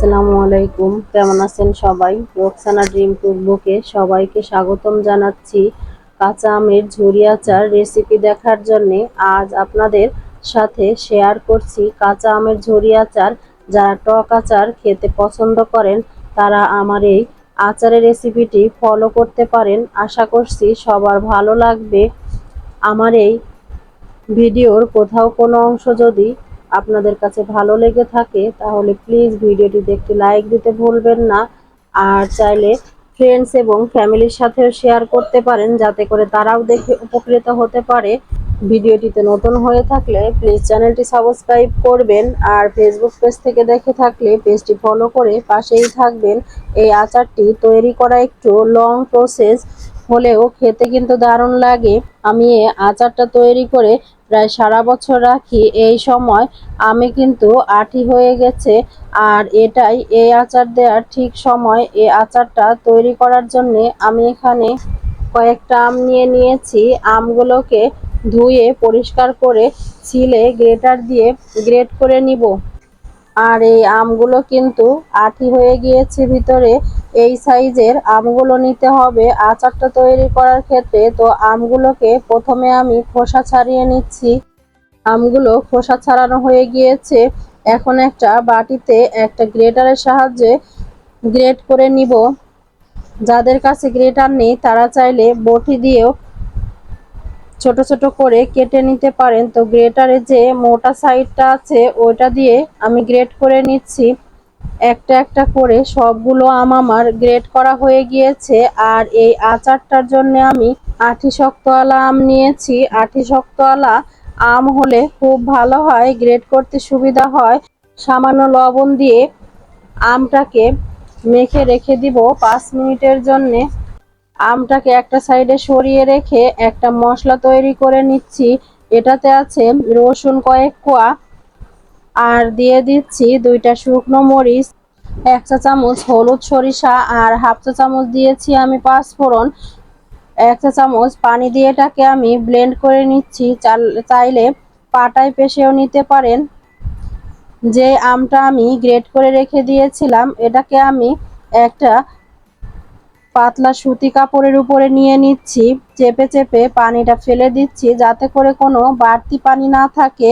আসসালামু আলাইকুম। কেমন আছেন সবাই? রোকসানা ড্রিম কুকবুকে সবাইকে স্বাগতম জানাচ্ছি কাঁচা আমের ঝুরি আচার রেসিপি দেখার জন্যে। আজ আপনাদের সাথে শেয়ার করছি কাঁচা আমের ঝুরি আচার। যারা টক আচার খেতে পছন্দ করেন, তারা আমার এই আচারের রেসিপিটি ফলো করতে পারেন। আশা করছি সবার ভালো লাগবে। আমার এই ভিডিওর কোথাও কোনো অংশ যদি আপনাদের কাছে ভালো লেগে থাকে, তাহলে প্লিজ ভিডিওটিতে একটি লাইক দিতে ভুলবেন না। আর চাইলে ফ্রেন্ডস এবং ফ্যামিলির সাথেও শেয়ার করতে পারেন, যাতে করে তারাও দেখে উপকৃত হতে পারে। ভিডিওটিতে নতুন হয়ে থাকলে প্লিজ চ্যানেলটি সাবস্ক্রাইব করবেন, আর ফেসবুক পেজ থেকে দেখে থাকলে পেজটি ফলো করে পাশেই থাকবেন। এই আচারটি তৈরি করা একটু লং প্রসেস হলেও খেতে কিন্তু দারুণ লাগে। আমি আচারটা তৈরি করে প্রায় সারা বছর রাখি, এই সময় আমি কিন্তু আঠি হয়ে গেছে। আর এটাই, এই আচার দেওয়ার ঠিক সময় এই আচারটা তৈরি করার জন্য আমি এখানে কয়েকটা আম নিয়ে নিয়েছি। আমগুলোকে ধুয়ে পরিষ্কার করে, ছিলে গ্রেটার দিয়ে গ্রেট করে নিব। আর এই আমগুলো কিন্তু আঠি হয়ে গিয়েছে ভিতরে। এই সাইজের আমগুলো নিতে হবে। আচারটা তৈরি করার ক্ষেত্রে তো আমগুলোকে প্রথমে আমি খোসা ছাড়িয়ে নিচ্ছি। আমগুলো খোসা ছাড়ানো হয়ে গিয়েছে। এখন একটা বাটিতে একটা গ্রেটারের সাহায্যে গ্রেট করে নিব। যাদের কাছে গ্রেটার নেই, তারা চাইলে বটি দিয়েও ছোট ছোট করে কেটে নিতে পারেন। তো গ্রেটারে যে মোটা সাইডটা আছে, ওইটা দিয়ে আমি গ্রেট করে নিচ্ছি। একটা একটা করে সবগুলো আম আমার গ্রেট করা হয়ে গিয়েছে। আর এই আচারটার জন্য আমি আঠি শক্তওয়ালা আম নিয়েছি। আঠি শক্তওয়ালা আম হলে খুব ভালো হয়, গ্রেট করতে সুবিধা হয়। সামান্য লবণ দিয়ে আমটাকে মেখে রেখে দিব পাঁচ মিনিটের জন্যে। আমটাকে একটা সাইডে সরিয়ে রেখে একটা মশলা তৈরি করে নিচ্ছি। এটাতে আছে রসুন কয়েক কোয়া আর দিয়ে দিচ্ছি দুইটা শুকনো মরিচ, এক চা চামচ হলুদ সরিষা আর হাফ চা চামচ দিয়েছি আমি পাঁচফোড়ন এক চা চামচ পানি দিয়ে এটাকে আমি ব্লেন্ড করে নিচ্ছি। চাইলে পাটায় পেশেও নিতে পারেন। যে আমটা আমি গ্রেট করে রেখে দিয়েছিলাম, এটাকে আমি একটা পাতলা সুতি কাপড়ের উপরে নিয়ে নিচ্ছি, চেপে চেপে পানিটা ফেলে দিচ্ছি যাতে করে কোনো বাড়তি পানি না থাকে।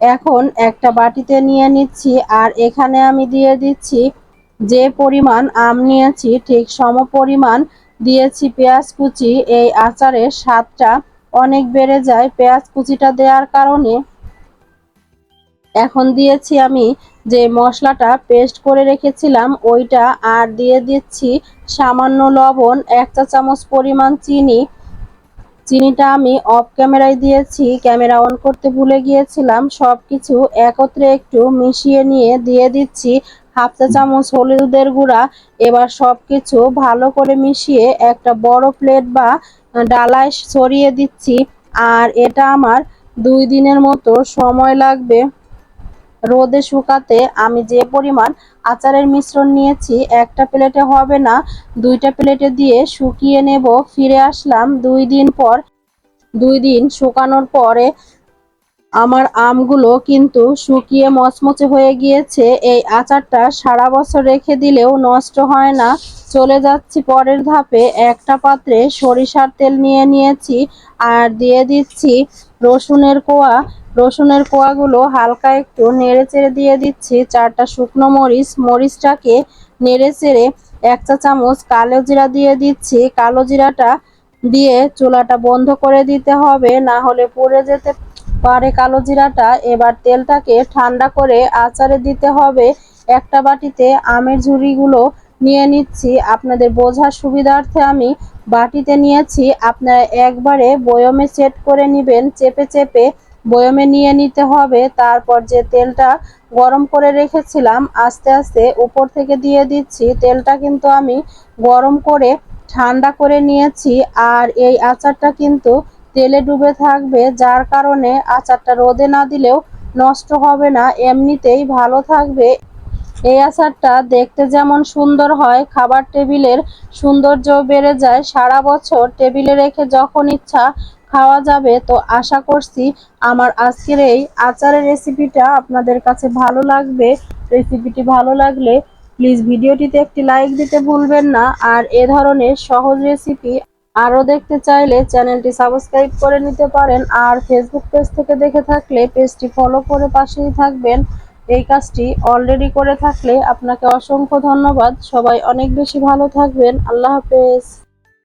এখন একটা বাটিতে নিয়ে নিচ্ছি আর এখানে আমি দিয়ে দিচ্ছি যে পরিমাণ আম নিয়েছি, ঠিক সম পরিমাণ দিয়েছি পেঁয়াজ কুচি। এই আচারের স্বাদটা অনেক বেড়ে যায় পেঁয়াজ কুচিটা দেওয়ার কারণে। এখন দিয়েছি আমি যে মশলাটা পেস্ট করে রেখেছিলাম, ওইটা আর দিয়ে দিচ্ছি সামান্য লবণ, এক চা চামচ পরিমাণ চিনি। চিনিটা আমি অফ ক্যামেরায় দিয়েছি ক্যামেরা অন করতে ভুলে গিয়েছিলাম। সব কিছু একত্রে একটু মিশিয়ে নিয়ে দিয়ে দিচ্ছি হাফ চা চামচ হলুদের গুঁড়া। এবার সব কিছু ভালো করে মিশিয়ে একটা বড় প্লেট বা ডালায় ছড়িয়ে দিচ্ছি। আর এটা আমার দুই দিনের মতো সময় লাগবে। রোদে শুকাতে আমি যে পরিমাণ আচারের মিশ্রণ নিয়েছি, একটা প্লেটে হবে না, দুইটা প্লেটে দিয়ে শুকিয়ে নেব, ফিরে আসলাম দুই দিন পর। দুই দিন শুকানোর পরে আমার আমগুলো কিন্তু শুকিয়ে মচমচে হয়ে গিয়েছে। এই আচারটা সারা বছর রেখে দিলেও নষ্ট হয় না। চলে যাচ্ছি পরের ধাপে। একটা পাত্রে সরিষার তেল নিয়ে নিয়েছি আর দিয়ে দিচ্ছি রসুনের কোয়া। রসুনের কোয়াগুলো হালকা একটু নেড়ে চেড়ে দিয়ে দিচ্ছি। চারটা শুকনো মরিচ। মরিচটাকে নেড়ে চেড়ে এক চা চামচ কালো জিরা দিয়ে দিচ্ছি। কালো জিরাটা দিয়ে চুলাটা বন্ধ করে দিতে হবে। না হলে পুড়ে যেতে পারে কালো জিরাটা, এবার তেলটাকে ঠান্ডা করে আচারে দিতে হবে। একটা বাটিতে আমের ঝুড়িগুলো নিয়ে নিচ্ছি। আপনাদের বোঝার সুবিধার্থে আমি বাটিতে নিয়েছি। আপনারা একবারে বয়মে সেট করে নেবেন। চেপে চেপে বয়মে নিয়ে নিতে হবে। তারপর যে তেলটা গরম করে রেখেছিলাম, আস্তে আস্তে উপর থেকে দিয়ে দিচ্ছি। তেলটা কিন্তু আমি গরম করে ঠান্ডা করে নিয়েছি। আর এই আচারটা কিন্তু তেলে ডুবে থাকবে, যার কারণে আচারটা রোদে না দিলেও নষ্ট হবে না, এমনিতেই ভালো থাকবে। এই আচারটা দেখতে যেমন সুন্দর হয়, খাবার টেবিলের সৌন্দর্য বেড়ে যায়। সারা বছর টেবিলে রেখে যখন ইচ্ছা খাওয়া যাবে, তো আশা করছি আমার আজকের এই আচারের রেসিপিটা আপনাদের কাছে ভালো লাগবে। রেসিপিটি ভালো লাগলে প্লিজ ভিডিওটিতে একটি লাইক দিতে ভুলবেন না। আর এ ধরনের সহজ রেসিপি আরও দেখতে চাইলে চ্যানেলটি সাবস্ক্রাইব করে নিতে পারেন, আর ফেসবুক পেজ থেকে দেখে থাকলে পেজটি ফলো করে পাশেই থাকবেন। এই কাজটি অলরেডি করে থাকলে আপনাকে অসংখ্য ধন্যবাদ। সবাই অনেক বেশি ভালো থাকবেন। আল্লাহ হাফেজ।